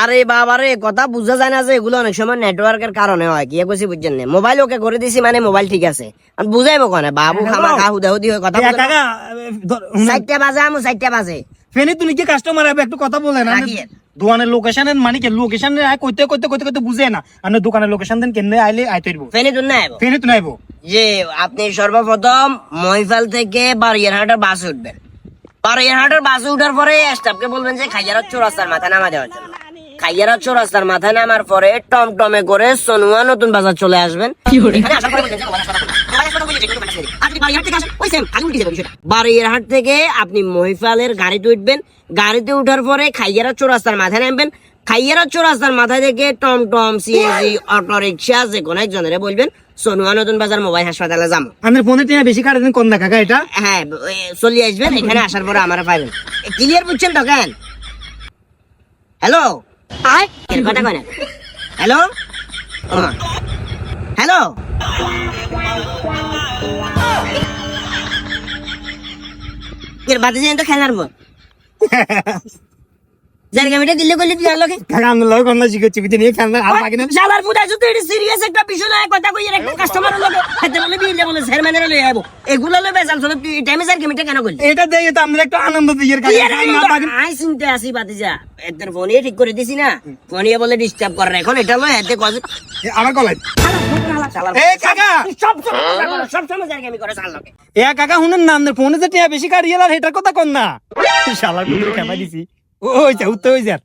আরে বাবারে কথা বুঝা যায় না যে এগুলো অনেক সময় নেটওয়ার্কের কারণে হয় কি কইছি বুঝছেন না? মোবাইল ওকে করে দিছি মানে মোবাইল ঠিক আছে। আর বুঝাইবো কোনে? বাবু খামা খা হুদা হুদি হয়ে কথা কাকা চারটা বাজে আমু চারটা বাজে। ফেনি তুমি কি কাস্টমার হবে? একটু কথা বলে না। দোকানের লোকেশনের মানে কি লোকেশনে আয় কইতে কইতে কইতে কইতে বুঝে না। আমি দোকানের লোকেশন দেন কেন আইলে আইতে দিব ফেনি তুন না আইবো। ফেনি তো নাইবো যে আপনি সর্বপ্রথম মহিফাল থেকে বারিয়ারহাটের বাসে উঠবেন। বারিয়ারহাটের বাসে উঠার পরে স্টাফকে বলবেন যে খাইয়ারা চৌরাস্তার মাথা নামা দেওয়ার জন্য। খাইয়ারা চৌরাস্তার মাথায় নামার পরে টমটমে করে সনুয়া নতুন বাজার চলে আসবেন। নেই। আপনি থেকে আপনি মহিফালের গাড়িতে উঠবেন। গাড়িতে উঠার পরে খাইয়ারা চৌরাস্তার মাথায় নামবেন। খাইয়ারা চৌরাস্তার মাথায় থেকে টম টমটম সিএনজি অটো রিক্সা যে কোনো একজনের বলবেন সোনুয়া নতুন বাজার মোবাইল হাসপাতালে যাম। আমাদের ফোনে টিয়া বেশি কাটে কোন কাকা এটা? হ্যাঁ চলে আসবেন এখানে আসার পরে আমার পাইবেন। ক্লিয়ার বুঝছেন তো কেন? হ্যালো এর কথা কয় না। হ্যালো? হ্যালো? এর বাদে যেন তো খেলার বল। যার গামিটা দিলে কইলে তুই আর লোকে কাকা আমরা লয় কোন না শিখেছি বিতে নিয়ে খেলনা আর বাকি না শালার ফুটা শুধু এটা সিরিয়াস একটা বিষয় না কথা কই একটা কাস্টমার লোকে হাতে বলে বিল বলে স্যার ম্যানেজার লই আইবো। এগুলো লই বেজাল চলে তুই টাইমে স্যার গেমিটা কেন করলি? এটা দেখে তো আমরা একটু আনন্দ দিই এর কাকা আই চিনতে আসি বাতিজা। এদের ফোনে ঠিক করে দিছি না। ফোনে বলে ডিস্টার্ব করে এখন এটা লই হাতে কজ। আমার কলাই। এ কাকা! সব সময় সব সময় স্যার গেমি করে চাল লোকে এ কাকা শুনেন না আমাদের ফোনে যে টিয়া বেশি কাটিয়ে আর এটার কথা কোন না। শালার দিছি। ওই যা উত্তর হই যা